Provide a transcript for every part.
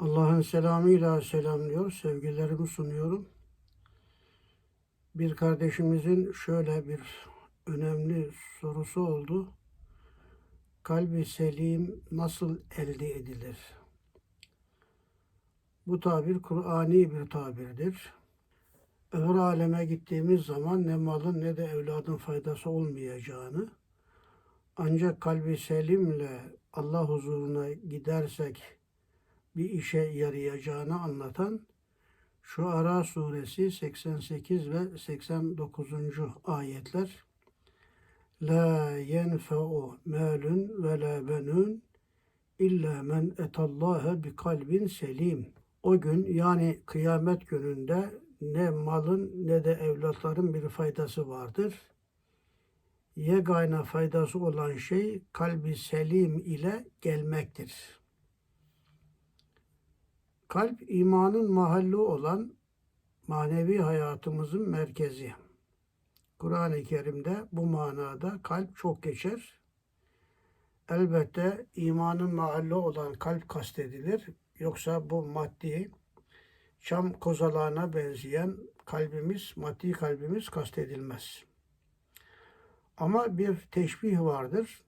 Allah'ın selamıyla selamlıyor, sevgilerimi sunuyorum. Bir kardeşimizin şöyle bir önemli sorusu oldu. Kalbi selim nasıl elde edilir? Bu tabir Kur'ani bir tabirdir. Öbür aleme gittiğimiz zaman ne malın ne de evladın faydası olmayacağını, ancak kalbi selimle Allah huzuruna gidersek bir işe yarayacağını anlatan şu Ara suresi 88 ve 89. ayetler La yenfe'u malun ve la benun illa men etallaha bi kalbin selim. O gün yani kıyamet gününde ne malın ne de evlatların bir faydası vardır. Yegane faydası olan şey kalbi selim ile gelmektir. Kalp imanın mahalli olan manevi hayatımızın merkezi. Kur'an-ı Kerim'de bu manada kalp çok geçer. Elbette imanın mahalli olan kalp kastedilir. Yoksa bu maddi çam kozalağına benzeyen kalbimiz, maddi kalbimiz kastedilmez. Ama bir teşbih vardır.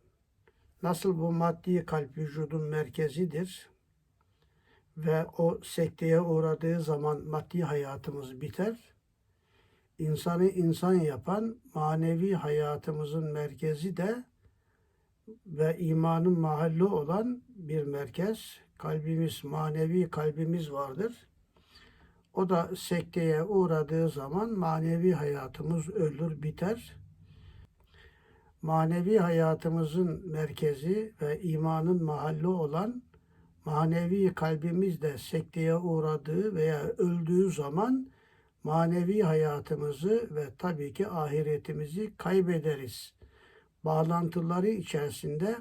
Nasıl bu maddi kalp vücudun merkezidir, ve o sekteye uğradığı zaman maddi hayatımız biter. İnsanı insan yapan manevi hayatımızın merkezi de ve imanın mahalli olan bir merkez. Kalbimiz, manevi kalbimiz vardır. O da sekteye uğradığı zaman manevi hayatımız ölür, biter. Manevi hayatımızın merkezi ve imanın mahalli olan manevi kalbimiz de sekteye uğradığı veya öldüğü zaman manevi hayatımızı ve tabii ki ahiretimizi kaybederiz. Bağlantıları içerisinde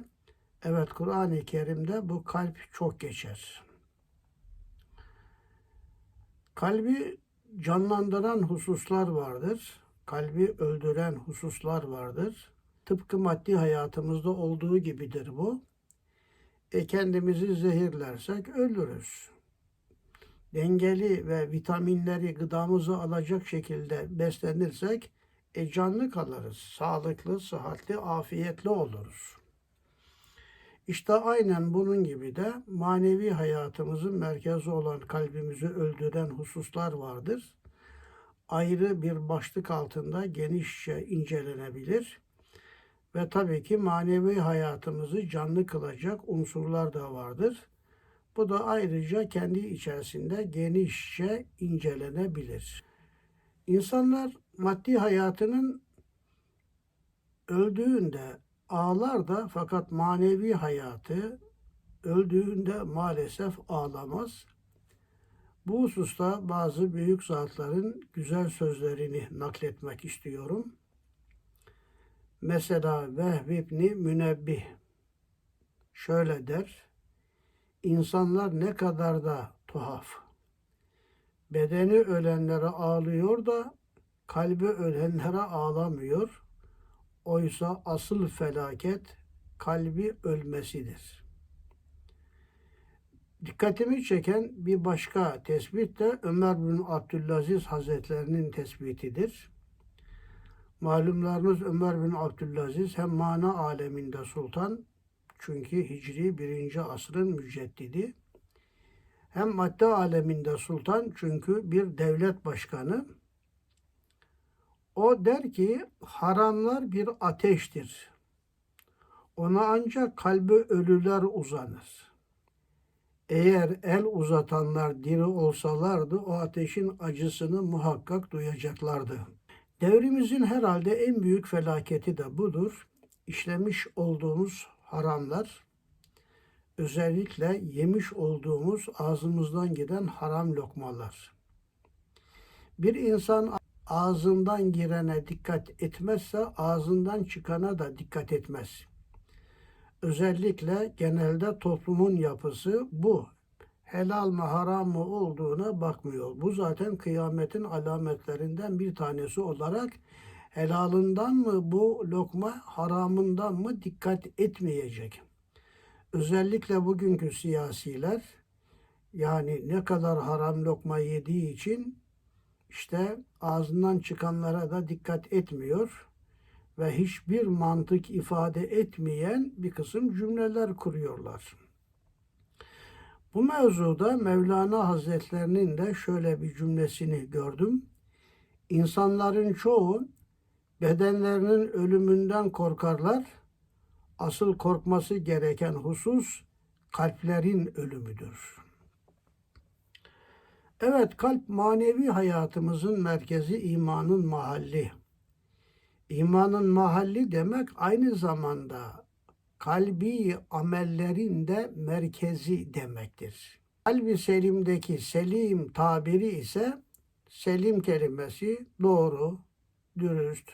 evet Kur'an-ı Kerim'de bu kalp çok geçer. Kalbi canlandıran hususlar vardır. Kalbi öldüren hususlar vardır. Tıpkı maddi hayatımızda olduğu gibidir bu. E kendimizi zehirlersek ölürüz. Dengeli ve vitaminleri gıdamızı alacak şekilde beslenirsek e canlı kalırız. Sağlıklı, sıhhatli, afiyetli oluruz. İşte aynen bunun gibi de manevi hayatımızın merkezi olan kalbimizi öldüren hususlar vardır. Ayrı bir başlık altında genişçe incelenebilir. Ve tabii ki manevi hayatımızı canlı kılacak unsurlar da vardır. Bu da ayrıca kendi içerisinde genişçe incelenebilir. İnsanlar maddi hayatının öldüğünde ağlar da fakat manevi hayatı öldüğünde maalesef ağlamaz. Bu hususta bazı büyük zatların güzel sözlerini nakletmek istiyorum. Mesela Vehb İbni Münebbih şöyle der. İnsanlar ne kadar da tuhaf. Bedeni ölenlere ağlıyor da kalbi ölenlere ağlamıyor. Oysa asıl felaket kalbi ölmesidir. Dikkatimi çeken bir başka tespit de Ömer bin Abdülaziz Hazretlerinin tespitidir. Malumlarınız Ömer bin Abdülaziz hem mana aleminde sultan çünkü Hicri 1. asrın müceddidi hem madde aleminde sultan çünkü bir devlet başkanı. O der ki haramlar bir ateştir. Ona ancak kalbi ölüler uzanır. Eğer el uzatanlar diri olsalardı o ateşin acısını muhakkak duyacaklardı. Devrimizin herhalde en büyük felaketi de budur. İşlemiş olduğumuz haramlar, özellikle yemiş olduğumuz ağzımızdan giden haram lokmalar. Bir insan ağzından girene dikkat etmezse ağzından çıkana da dikkat etmez. Özellikle genelde toplumun yapısı bu helal mı haram mı olduğuna bakmıyor. Bu zaten kıyametin alametlerinden bir tanesi olarak helalından mı bu lokma haramından mı dikkat etmeyecek. Özellikle bugünkü siyasiler Yani ne kadar haram lokma yediği için işte ağzından çıkanlara da dikkat etmiyor ve hiçbir mantık ifade etmeyen bir kısım cümleler kuruyorlar. Bu mevzuda Mevlana Hazretlerinin de şöyle bir cümlesini gördüm. İnsanların çoğu bedenlerinin ölümünden korkarlar. Asıl korkması gereken husus kalplerin ölümüdür. Evet kalp manevi hayatımızın merkezi imanın mahalli. İmanın mahalli demek aynı zamanda kalbi amellerin de merkezi demektir. Kalbi selimdeki selim tabiri ise selim kelimesi doğru, dürüst,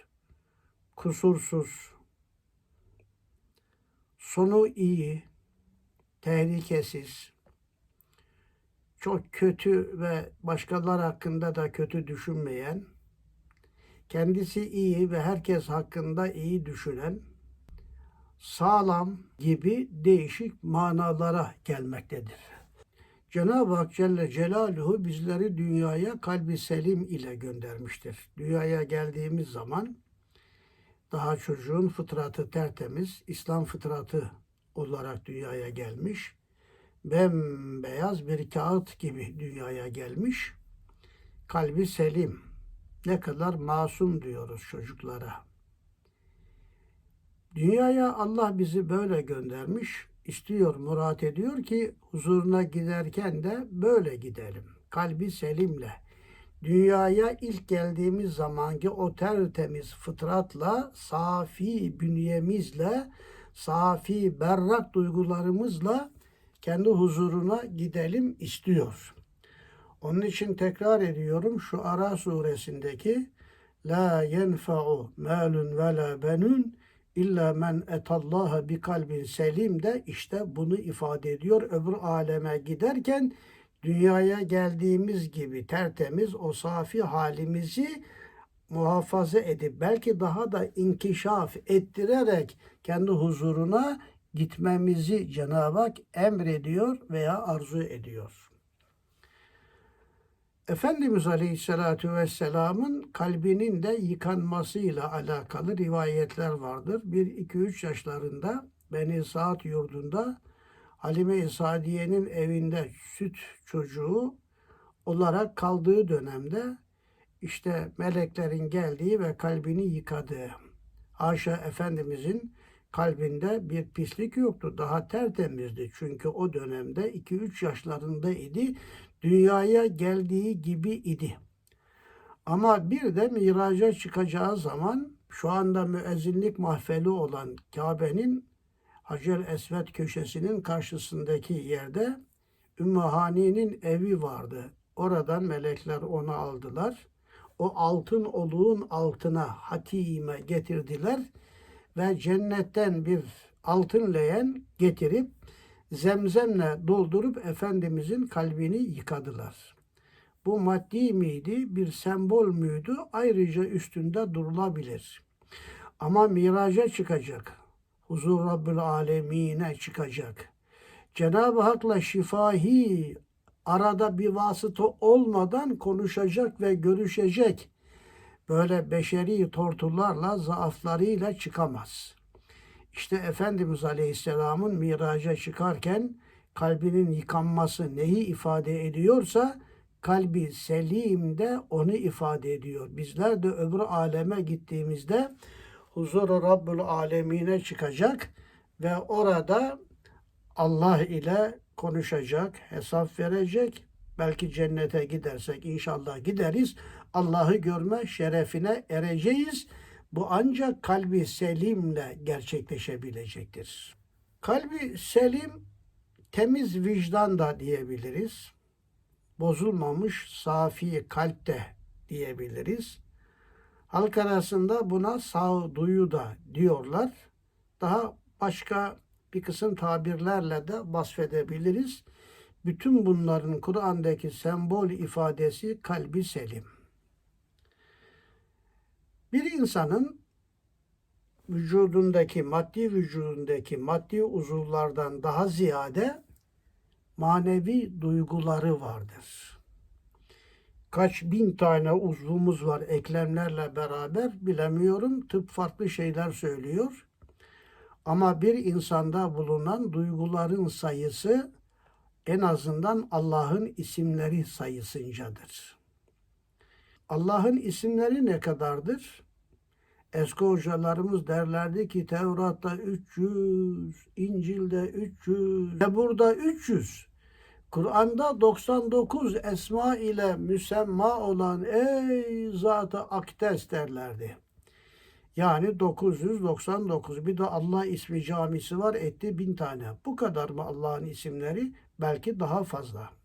kusursuz, sonu iyi, tehlikesiz, çok kötü ve başkalar hakkında da kötü düşünmeyen, kendisi iyi ve herkes hakkında iyi düşünen, sağlam gibi değişik manalara gelmektedir. Cenab-ı Hak Celle Celaluhu bizleri dünyaya kalbi selim ile göndermiştir. Dünyaya geldiğimiz zaman daha çocuğun fıtratı tertemiz, İslam fıtratı olarak dünyaya gelmiş. Bembeyaz bir kağıt gibi dünyaya gelmiş. Kalbi selim. Ne kadar masum diyoruz çocuklara. Dünyaya Allah bizi böyle göndermiş. istiyor, murat ediyor ki huzuruna giderken de böyle gidelim. Kalbi selimle. Dünyaya ilk geldiğimiz zamanki o tertemiz fıtratla, safi bünyemizle, safi berrak duygularımızla kendi huzuruna gidelim istiyor. Onun için tekrar ediyorum şu Ara suresindeki La yenfa'u malun ve la benun illa men etallaha bi kalbin selim de işte bunu ifade ediyor. Öbür aleme giderken dünyaya geldiğimiz gibi tertemiz o safi halimizi muhafaza edip belki daha da inkişaf ettirerek kendi huzuruna gitmemizi Cenab-ı Hak emrediyor veya arzu ediyor. Efendimiz Aleyhisselatü Vesselam'ın kalbinin de yıkanmasıyla alakalı rivayetler vardır. 1-2-3 yaşlarında Beni Saat yurdunda Halime-i Sadiye'nin evinde süt çocuğu olarak kaldığı dönemde işte meleklerin geldiği ve kalbini yıkadığı. Haşa Efendimizin kalbinde bir pislik yoktu. Daha tertemizdi. Çünkü o dönemde 2-3 yaşlarında idi. Dünyaya geldiği gibi idi. Ama bir de miraca çıkacağı zaman şu anda müezzinlik mahfeli olan Kabe'nin Hacer Esved köşesinin karşısındaki yerde Ümmü Hani'nin evi vardı. Oradan melekler onu aldılar. O altın oluğun altına hatime getirdiler ve cennetten bir altın leğen getirip zemzemle doldurup Efendimizin kalbini yıkadılar. Bu maddi miydi, bir sembol müydü ayrıca üstünde durulabilir. Ama miraca çıkacak. Huzur Rabbül Alemine çıkacak. Cenab-ı Hak'la şifahi arada bir vasıta olmadan konuşacak ve görüşecek böyle beşeri tortularla, zaaflarıyla çıkamaz. İşte Efendimiz Aleyhisselam'ın miraca çıkarken kalbinin yıkanması neyi ifade ediyorsa kalbi selim de onu ifade ediyor. Bizler de öbür aleme gittiğimizde huzuru Rabbül Alemine çıkacak ve orada Allah ile konuşacak, hesap verecek. Belki cennete gidersek inşallah gideriz. Allah'ı görme şerefine ereceğiz. Bu ancak kalbi selimle gerçekleşebilecektir. Kalbi selim temiz vicdan da diyebiliriz. Bozulmamış safi kalp de diyebiliriz. Halk arasında buna sağduyu da diyorlar. Daha başka bir kısım tabirlerle de vasfedebiliriz. Bütün bunların Kur'an'daki sembol ifadesi kalbi selim. Bir insanın vücudundaki, maddi vücudundaki maddi uzuvlardan daha ziyade manevi duyguları vardır. Kaç bin tane uzvumuz var eklemlerle beraber bilemiyorum. Tıp farklı şeyler söylüyor. Ama bir insanda bulunan duyguların sayısı en azından Allah'ın isimleri sayısıncadır. Allah'ın isimleri ne kadardır? Eski hocalarımız derlerdi ki Tevrat'ta 300, İncil'de 300, Zebur'da 300. Kur'an'da 99 esma ile müsemma olan ey zat-ı akdes derlerdi. Yani 999. Bir de Allah ismi camisi var etti bin tane. Bu kadar mı Allah'ın isimleri? Belki daha fazla.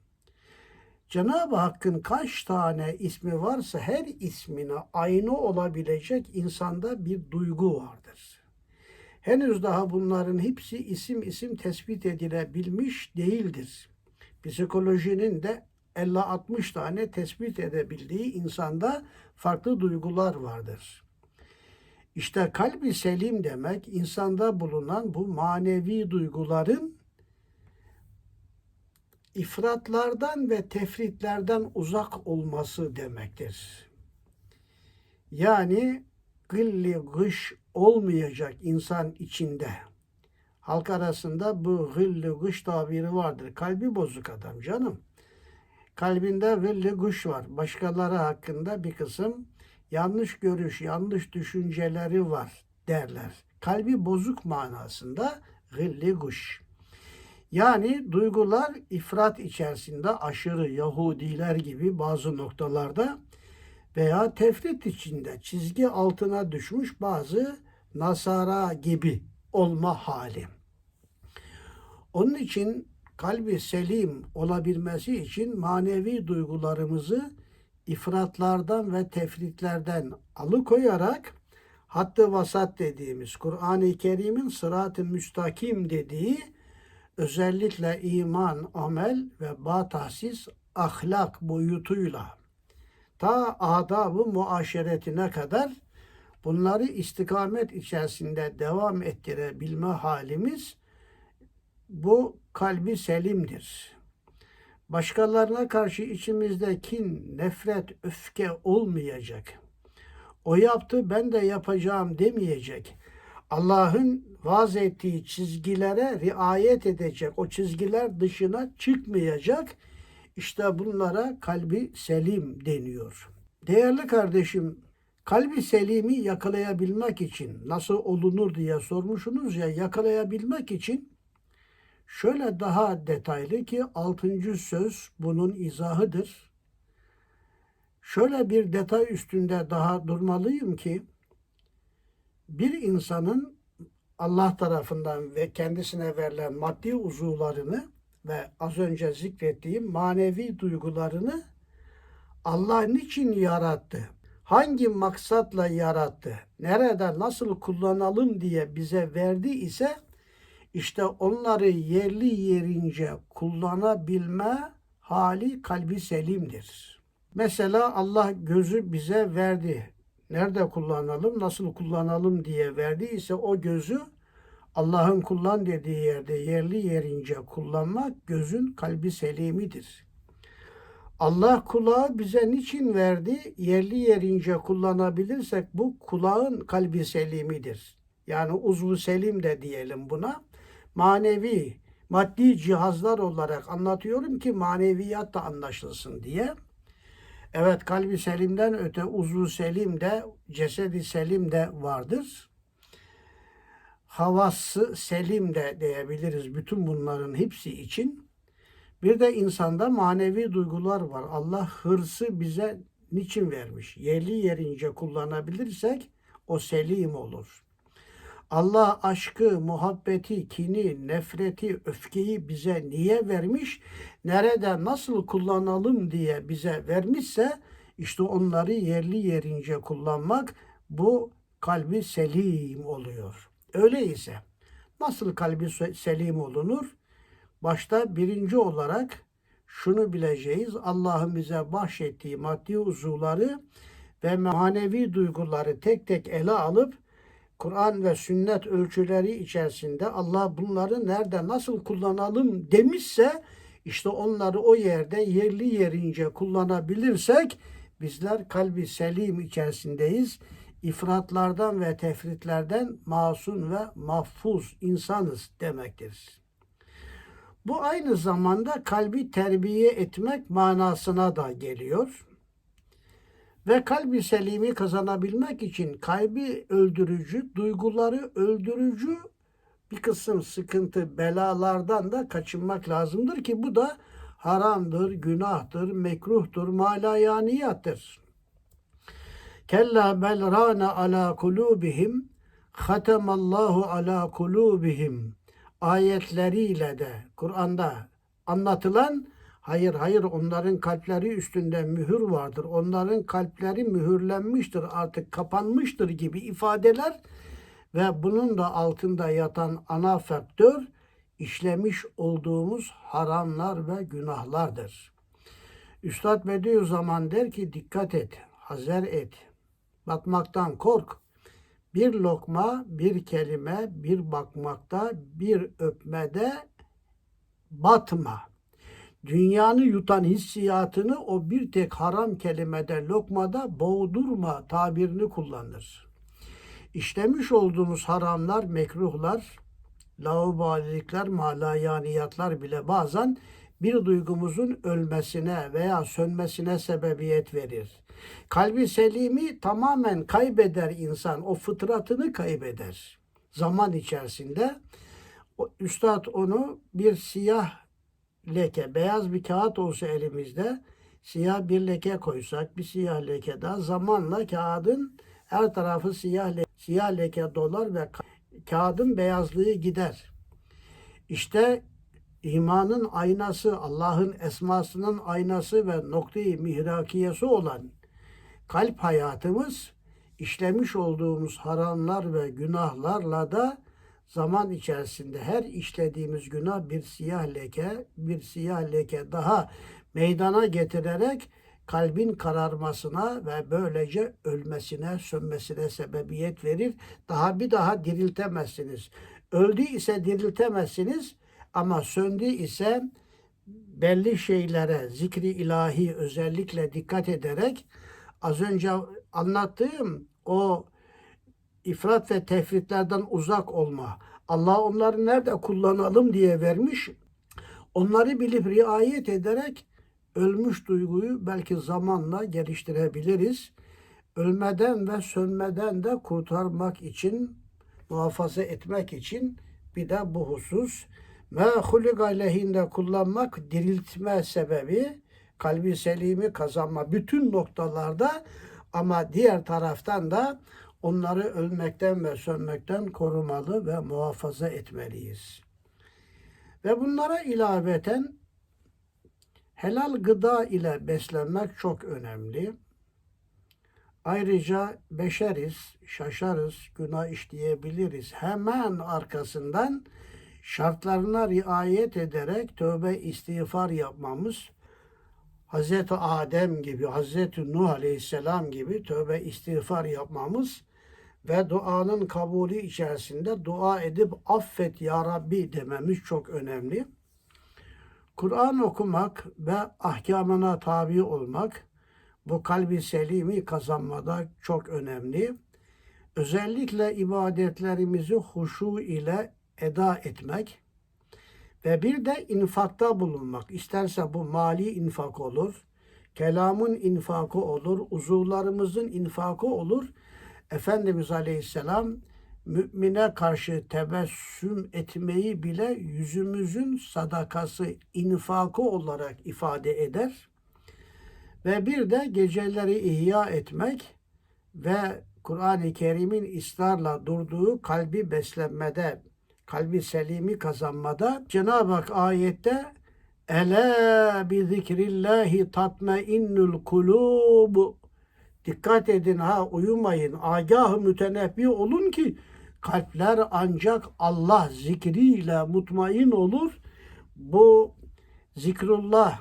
Cenab-ı Hakk'ın kaç tane ismi varsa her ismine aynı olabilecek insanda bir duygu vardır. Henüz daha bunların hepsi isim isim tespit edilebilmiş değildir. Psikolojinin de 50-60 tane tespit edebildiği insanda farklı duygular vardır. İşte kalbi selim demek insanda bulunan bu manevi duyguların ifratlardan ve tefritlerden uzak olması demektir. Yani gılli gış olmayacak insan içinde. Halk arasında bu gılli gış tabiri vardır. Kalbi bozuk adam canım. Kalbinde gılli gış var. Başkaları hakkında bir kısım yanlış görüş, yanlış düşünceleri var derler. Kalbi bozuk manasında gılli gış. Yani duygular ifrat içerisinde aşırı Yahudiler gibi bazı noktalarda veya tefrit içinde çizgi altına düşmüş bazı Nasara gibi olma hali. Onun için kalbi selim olabilmesi için manevi duygularımızı ifratlardan ve tefritlerden alıkoyarak hattı vasat dediğimiz Kur'an-ı Kerim'in sırat-ı müstakim dediği özellikle iman, amel ve batahsis ahlak boyutuyla ta adab-ı muaşeretine kadar bunları istikamet içerisinde devam ettirebilme halimiz bu kalbi selimdir. Başkalarına karşı içimizde kin, nefret, öfke olmayacak. O yaptı ben de yapacağım demeyecek. Allah'ın vaz ettiği çizgilere riayet edecek. O çizgiler dışına çıkmayacak. İşte bunlara kalbi selim deniyor. Değerli kardeşim, kalbi selimi yakalayabilmek için nasıl olunur diye sormuşsunuz ya yakalayabilmek için şöyle daha detaylı ki altıncı söz bunun izahıdır. Şöyle bir detay üstünde daha durmalıyım ki bir insanın Allah tarafından ve kendisine verilen maddi uzuvlarını ve az önce zikrettiğim manevi duygularını Allah niçin yarattı? Hangi maksatla yarattı? Nerede nasıl kullanalım diye bize verdi ise işte onları yerli yerince kullanabilme hali kalbi selimdir. Mesela Allah gözü bize verdi nerede kullanalım, nasıl kullanalım diye verdiyse o gözü Allah'ın kullan dediği yerde yerli yerince kullanmak gözün kalbi selimidir. Allah kulağı bize niçin verdi? Yerli yerince kullanabilirsek bu kulağın kalbi selimidir. Yani uzvu selim de diyelim buna. Manevi, maddi cihazlar olarak anlatıyorum ki maneviyat da anlaşılsın diye. Evet kalbi selimden öte uzvu selim de cesedi selim de vardır. Havası selim de diyebiliriz bütün bunların hepsi için. Bir de insanda manevi duygular var. Allah hırsı bize niçin vermiş? Yerli yerince kullanabilirsek o selim olur. Allah aşkı, muhabbeti, kini, nefreti, öfkeyi bize niye vermiş? Nerede, nasıl kullanalım diye bize vermişse işte onları yerli yerince kullanmak bu kalbi selim oluyor. Öyleyse nasıl kalbi selim olunur? Başta birinci olarak şunu bileceğiz. Allah'ın bize bahşettiği maddi uzuvları ve manevi duyguları tek tek ele alıp Kur'an ve sünnet ölçüleri içerisinde Allah bunları nerede nasıl kullanalım demişse İşte onları o yerde yerli yerince kullanabilirsek bizler kalbi selim içerisindeyiz. İfratlardan ve tefritlerden masum ve mahfuz insanız demektir. Bu aynı zamanda kalbi terbiye etmek manasına da geliyor. Ve kalbi selimi kazanabilmek için kalbi öldürücü, duyguları öldürücü bir kısım sıkıntı, belalardan da kaçınmak lazımdır ki bu da haramdır, günahtır, mekruhtur, malayaniyattır. Kella bel rana ala kulubihim hatemallahu ala kulubihim ayetleriyle de Kur'an'da anlatılan hayır hayır onların kalpleri üstünde mühür vardır. Onların kalpleri mühürlenmiştir artık kapanmıştır gibi ifadeler ve bunun da altında yatan ana faktör işlemiş olduğumuz haramlar ve günahlardır. Üstad Bediüzzaman der ki dikkat et, hazer et, batmaktan kork. Bir lokma, bir kelime, bir bakmakta, bir öpmede batma. Dünyanı yutan hissiyatını o bir tek haram kelimede, lokmada boğdurma tabirini kullanır. İşlemiş olduğumuz haramlar, mekruhlar, laubalilikler, malayaniyatlar bile bazen bir duygumuzun ölmesine veya sönmesine sebebiyet verir. Kalbi selimi tamamen kaybeder insan, o fıtratını kaybeder. Zaman içerisinde Üstad onu bir siyah leke, beyaz bir kağıt olsa elimizde siyah bir leke koysak, bir siyah leke daha zamanla kağıdın her tarafı siyah, le siyah leke dolar ve kağıdın beyazlığı gider. İşte imanın aynası, Allah'ın esmasının aynası ve noktayı mihrakiyesi olan kalp hayatımız işlemiş olduğumuz haramlar ve günahlarla da zaman içerisinde her işlediğimiz günah bir siyah leke, bir siyah leke daha meydana getirerek kalbin kararmasına ve böylece ölmesine, sönmesine sebebiyet verir. Daha bir daha diriltemezsiniz. Öldü ise diriltemezsiniz ama söndü ise belli şeylere zikri ilahi özellikle dikkat ederek az önce anlattığım o ifrat ve tefritlerden uzak olma. Allah onları nerede kullanalım diye vermiş. Onları bilip riayet ederek ölmüş duyguyu belki zamanla geliştirebiliriz. Ölmeden ve sönmeden de kurtarmak için, muhafaza etmek için bir de bu husus. Ve huliga lehinde kullanmak diriltme sebebi, kalbi selimi kazanma bütün noktalarda ama diğer taraftan da onları ölmekten ve sönmekten korumalı ve muhafaza etmeliyiz. Ve bunlara ilaveten helal gıda ile beslenmek çok önemli. Ayrıca beşeriz, şaşarız, günah işleyebiliriz. Hemen arkasından şartlarına riayet ederek tövbe istiğfar yapmamız, Hz. Adem gibi, Hz. Nuh Aleyhisselam gibi tövbe istiğfar yapmamız ve duanın kabulü içerisinde dua edip affet ya Rabbi dememiz çok önemli. Kur'an okumak ve ahkamına tabi olmak bu kalbi selimi kazanmada çok önemli. Özellikle ibadetlerimizi huşu ile eda etmek ve bir de infakta bulunmak. İsterse bu mali infak olur, kelamın infakı olur, uzuvlarımızın infakı olur. Efendimiz Aleyhisselam mümine karşı tebessüm etmeyi bile yüzümüzün sadakası, infakı olarak ifade eder. Ve bir de geceleri ihya etmek ve Kur'an-ı Kerim'in ısrarla durduğu kalbi beslenmede, kalbi selimi kazanmada Cenab-ı Hak ayette Ele bi zikrillahi tatmainnul kulub Dikkat edin ha uyumayın. Agah mütenebbi olun ki kalpler ancak Allah zikriyle mutmain olur. Bu zikrullah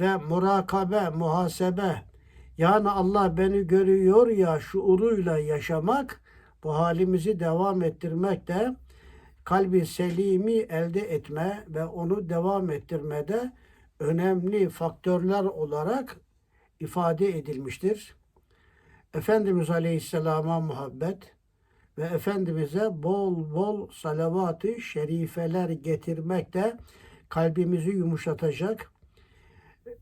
ve murakabe, muhasebe yani Allah beni görüyor ya şuuruyla yaşamak bu halimizi devam ettirmek de kalbi selimi elde etme ve onu devam ettirmede önemli faktörler olarak ifade edilmiştir. Efendimiz Aleyhisselam'a muhabbet ve Efendimiz'e bol bol salavat-ı şerifeler getirmek de kalbimizi yumuşatacak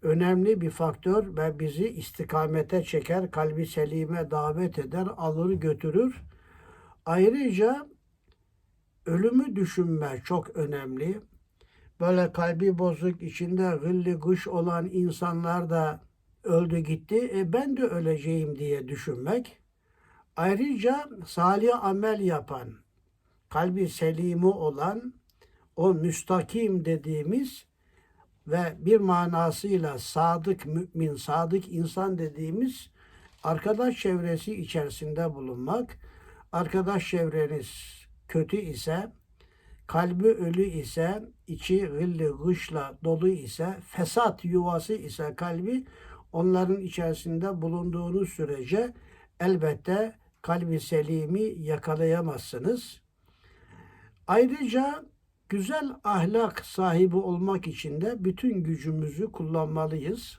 önemli bir faktör ve bizi istikamete çeker, kalbi selime davet eder, alır götürür. Ayrıca ölümü düşünme çok önemli. Böyle kalbi bozuk, içinde gılli gış olan insanlar da öldü gitti. E ben de öleceğim diye düşünmek. Ayrıca salih amel yapan, kalbi selimi olan, o müstakim dediğimiz ve bir manasıyla sadık mümin, sadık insan dediğimiz arkadaş çevresi içerisinde bulunmak. Arkadaş çevreniz kötü ise, kalbi ölü ise, içi gıllı gışla dolu ise, fesat yuvası ise kalbi onların içerisinde bulunduğunuz sürece elbette kalbi selimi yakalayamazsınız. Ayrıca güzel ahlak sahibi olmak için de bütün gücümüzü kullanmalıyız.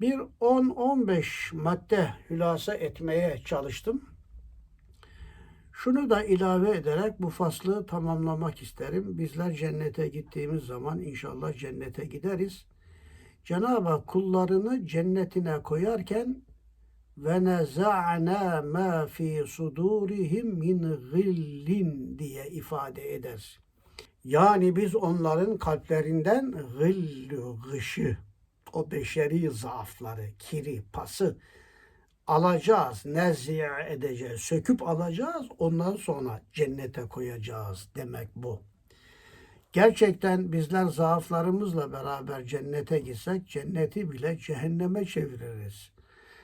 Bir 10-15 madde hülasa etmeye çalıştım. Şunu da ilave ederek bu faslı tamamlamak isterim. Bizler cennete gittiğimiz zaman inşallah cennete gideriz. Cenab-ı Hak kullarını cennetine koyarken ve neza'na ma fi sudurihim min gillin diye ifade eder. Yani biz onların kalplerinden gıllü, gışı, o beşeri zaafları, kiri, pası alacağız, nezih edeceğiz, söküp alacağız, ondan sonra cennete koyacağız demek bu. Gerçekten bizler zaaflarımızla beraber cennete gitsek cenneti bile cehenneme çeviririz.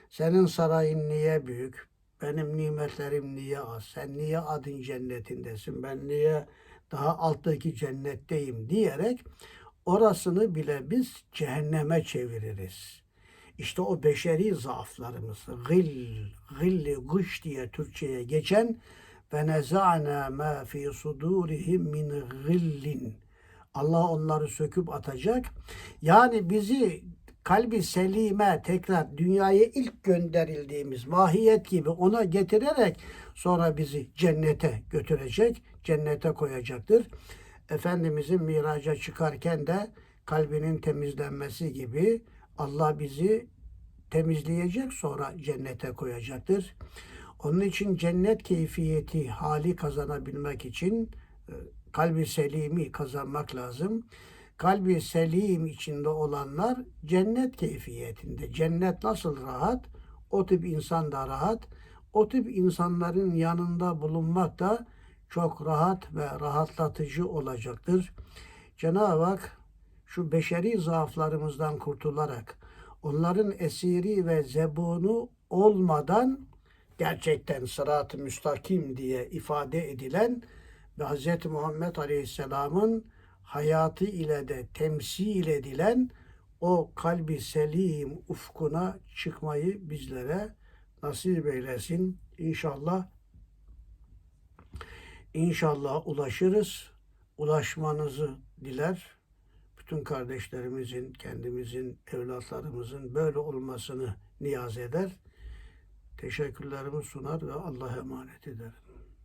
Senin sarayın niye büyük? Benim nimetlerim niye az? Sen niye adın cennetindesin? Ben niye daha alttaki cennetteyim diyerek orasını bile biz cehenneme çeviririz. İşte o beşeri zaaflarımız, gıl, gılli, gış diye Türkçe'ye geçen neza'na ma fi sudurihim min gillin. Allah onları söküp atacak. Yani bizi kalbi selime tekrar dünyaya ilk gönderildiğimiz mahiyet gibi ona getirerek sonra bizi cennete götürecek, cennete koyacaktır. Efendimizin miraca çıkarken de kalbinin temizlenmesi gibi Allah bizi temizleyecek sonra cennete koyacaktır. Onun için cennet keyfiyeti hali kazanabilmek için e, kalbi selimi kazanmak lazım. Kalbi selim içinde olanlar cennet keyfiyetinde. Cennet nasıl rahat? O tip insan da rahat. O tip insanların yanında bulunmak da çok rahat ve rahatlatıcı olacaktır. Cenab-ı Hak şu beşeri zaaflarımızdan kurtularak onların esiri ve zebunu olmadan gerçekten sırat-ı müstakim diye ifade edilen ve Hz. Muhammed Aleyhisselam'ın hayatı ile de temsil edilen o kalbi selim ufkuna çıkmayı bizlere nasip eylesin. İnşallah İnşallah ulaşırız. Ulaşmanızı diler. Bütün kardeşlerimizin, kendimizin, evlatlarımızın böyle olmasını niyaz eder. Teşekkürlerimi sunar ve Allah'a emanet ederim.